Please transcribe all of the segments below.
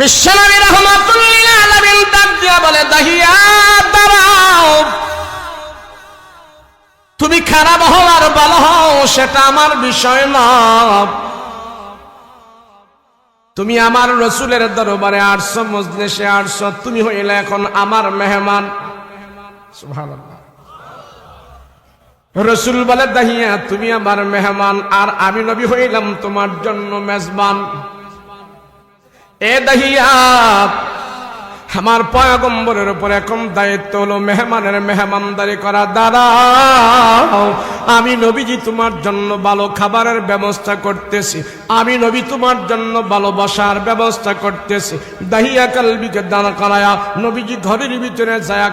বিশ্বনবী রহমাতুল্লিল তুমি খারাপ হও আর ভালো হও, সেটা আমার বিষয় না। তুমি আমার রসুলের দরবারে আটশো মজলিসে আটশো তুমি হইলে এখন আমার মেহমান। রসুল বলে, দাহিয়া, তুমি আমার মেহমান, আর আমি নবী হইলাম তোমার জন্য মেজবান। এ দাহিয়া আমার পয়াগম্বরের উপর এখন দায়িত্ব হলো মেহমানের মেহমানদারি করা। দাদা আমি নবীজি তোমার জন্য ভালো খাবারের ব্যবস্থা করতেছি। আমি নবী তোমার জন্য ভালোবাসার ব্যবস্থা করতেছি। দাহিয়া কালবিকে দান করায়া নবীজি ঘরের ভিতরে যায়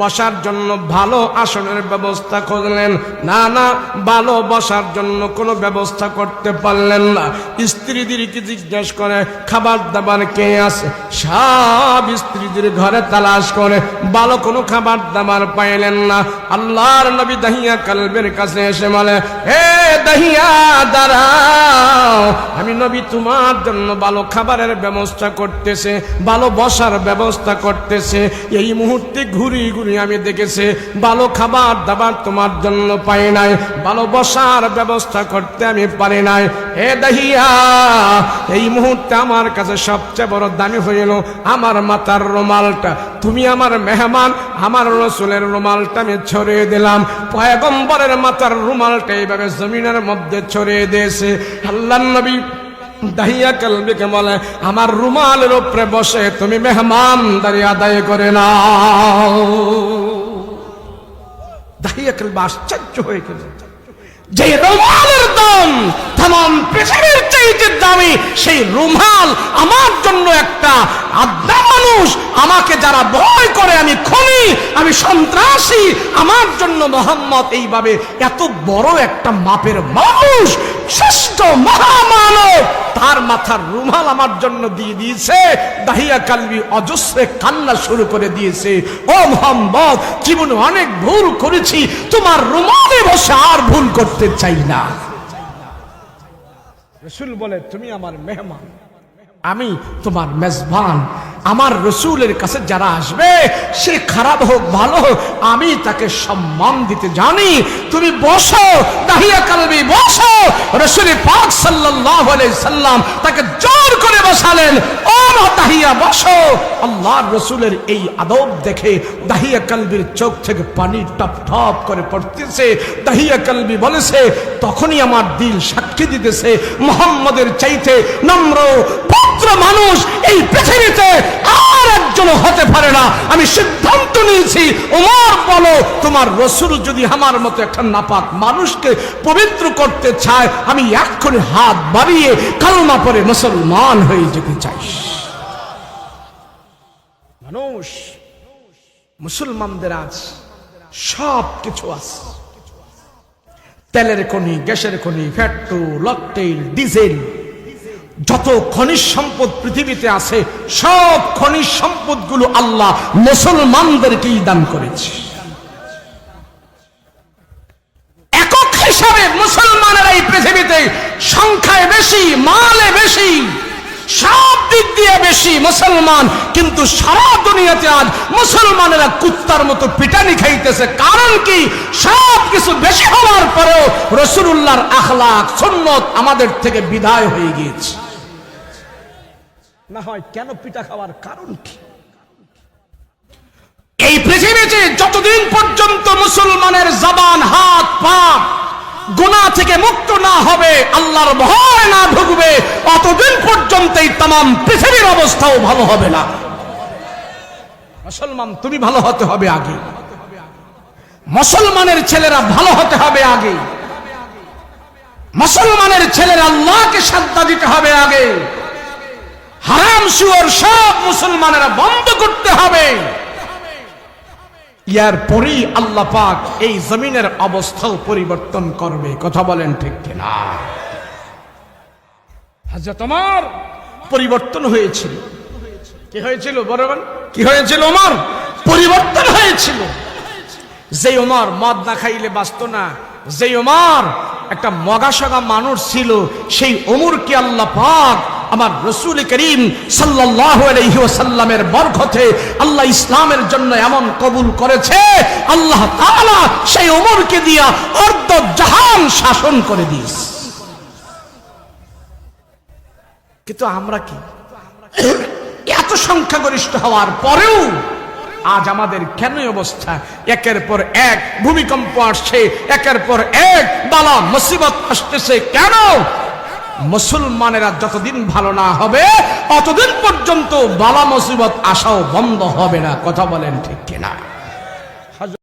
বসার জন্য ভালো আসনের ব্যবস্থা করলেন। না না, ভালো বসার জন্য কোনো ব্যবস্থা করতে পারলেন না। স্ত্রীদেরকে জিজ্ঞেস করে, খাবার দাবার কে আছে? সব স্ত্রীদের ঘরে তালাশ করে, ভালো কোনো খাবার দাবার পাইলেন না। আল্লাহর নবী দাহিয়া কালবের কাছে এসে বলে হে দাহিয়া দাঁড়াও। আমি নবী তোমার জন্য ভালো খাবারের ব্যবস্থা করতেছে, ভালো বসার ব্যবস্থা করতেছে। এই মুহূর্তে ঘুরি ঘুরি আমি দেখেছি, ভালো খাবার দাবার তোমার জন্য পাই নাই, ভালো বসার ব্যবস্থা করতে আমি পারি নাই। হে দাহিয়া, এই মুহূর্তে আমার কাছে সবচেয়ে বড় দামি হইল আমার মাথার রুমালটা। তুমি আমার মেহমান, আমার রসুলের রুমালটা আমি ছড়িয়ে দিলাম। পয়গম্বরের মাথার রুমালটা এইভাবে জমিনের মধ্যে ছড়িয়ে দিয়েছে। আল্লাহ নবী দাহিয়া কালবিকে বলে, আমার রুমালের উপরে বসে তুমি মেহমানদারি আদায় করে নাও। দাহিয়া কালবে আশ্চর্য হয়ে গেল। যে রুমালের দাম দামি সেই রুমাল আমার জন্য একটা আদ্যা মানুষ আমাকে যারা ভয় করে, আমি খনি, আমি সন্ত্রাসী, আমার জন্য মোহাম্মদ এইভাবে এত বড় একটা মাপের মানুষ, শ্রেষ্ঠ মহামানব, তার মাথার রুমাল আমার জন্য দিয়ে দিয়েছে, দাহিয়া কালবি অজস্রে কান্না শুরু করে দিয়েছে। ও মোহাম্মদ, জীবনে অনেক ভুল করেছি, তোমার রুমালে বসে আর ভুল করতে চাই না। রসুল বলে তুমি আমার মেহমান আমি তোমার মেজবান আমার রসুলের কাছে যারা আসবে, সে খারাপ হোক, ভালো হোক, আমি তাকে সম্মান দিতে জানি। তুমি বসো, দাহিয়া কালবি, বসো। রসুল পাক আলাইহি সাল্লাম তাকে জোর করে বসালেন, ও বসো। রসুলের এই আদব দেখে দাহিয়া কালবির চোখ থেকে পানি টপ টপ করে পড়তেছে। দাহিয়া কালবি বলেছে, তখনই আমার দিল সাক্ষী দিতেছে, মোহাম্মদের চাইতে নম্র পত্র মানুষ এই পৃথিবীতে আর একজন হতে পারে না। আমি সিদ্ধান্ত নিয়েছি, ওমর বলো, তোমার রসুল যদি আমার মতো একটা নাপাক মানুষকে পবিত্র করতে চায়, আমি হাত বাড়িয়ে কালমা পরে মুসলমান হয়ে যেতে চাই। মানুষ, মুসলমানদের আজ সব কিছু আছে। তেলের খনি, গ্যাসের খনি পেট্রোল লকটেল ডিজেল। যত খনিজ সম্পদ পৃথিবীতে আছে, সব খনিজ সম্পদগুলো আল্লাহ মুসলমানদেরকেই দান করেছে। একক হিসাবে মুসলমানেরা এই পৃথিবীতে সংখ্যায় বেশি, মালে বেশি, সব দিক দিয়ে বেশি মুসলমান, কিন্তু সারা দুনিয়াতে আজ মুসলমানেরা কুত্তার মতো পিটানি খাইতেছে। কারণ কি? সব কিছু বেশি হওয়ার পরেও রসুল্লাহর আখলাক সুন্নত আমাদের থেকে বিদায় হয়ে গিয়েছে। না হয় কেন পিটা খাওয়ার কারণ কি? এই পৃথিবীতে যতদিন পর্যন্ত মুসলমানের জবান, হাত, পা গুণা থেকে মুক্ত না হবে, আল্লাহর ভয় না ঢুকবে অতদিন পর্যন্ত এই তাম পৃথিবীর অবস্থাও ভালো হবে না। মুসলমান, তুমি ভালো হতে হবে আগে। মুসলমানের ছেলেরা ভালো হতে হবে আগে। মুসলমানের ছেলেরা আল্লাহকে সাদ্দা দিতে হবে আগে। হারাম সুয়ার সব মুসলমানেরা বন্ধ করতে হবে। ইয়ার পরেই আল্লাহ পাক এই জমিনের অবস্থাও পরিবর্তন করবে। কথা বলেন ঠিক কিনা? তোমার পরিবর্তন হয়েছিল। কি হয়েছিল? বরাবর কি হয়েছিল ওমর? পরিবর্তন হয়েছিল। যে ওমর মদ না খাইলে বাঁচত না। যে ওমর একটা মগাসগা মানুষ ছিল, সেই ওমরকে আল্লাহ পাক আমার রসুল করিম সাল্লাহ আলহিসাল্লামের বরকতে আল্লাহ ইসলামের জন্য এমন কবুল করেছে, আল্লাহ তাআলা সেই ওমরকে দিয়া অর্ধ জাহান শাসন করে দিস কিন্তু আমরা কি? এত সংখ্যাগরিষ্ঠ হওয়ার পরেও আজ আমাদের কেন অবস্থা? একের পর এক ভূমিকম্প আসছে, একের পর এক বালা মুসিবত আসতেছে। কেন? মুসলমানেরা যতদিন ভালো না হবে, অতদিন পর্যন্ত বালা মুসিবত আসাও বন্ধ হবে না। কথা বলেন ঠিক কিনা?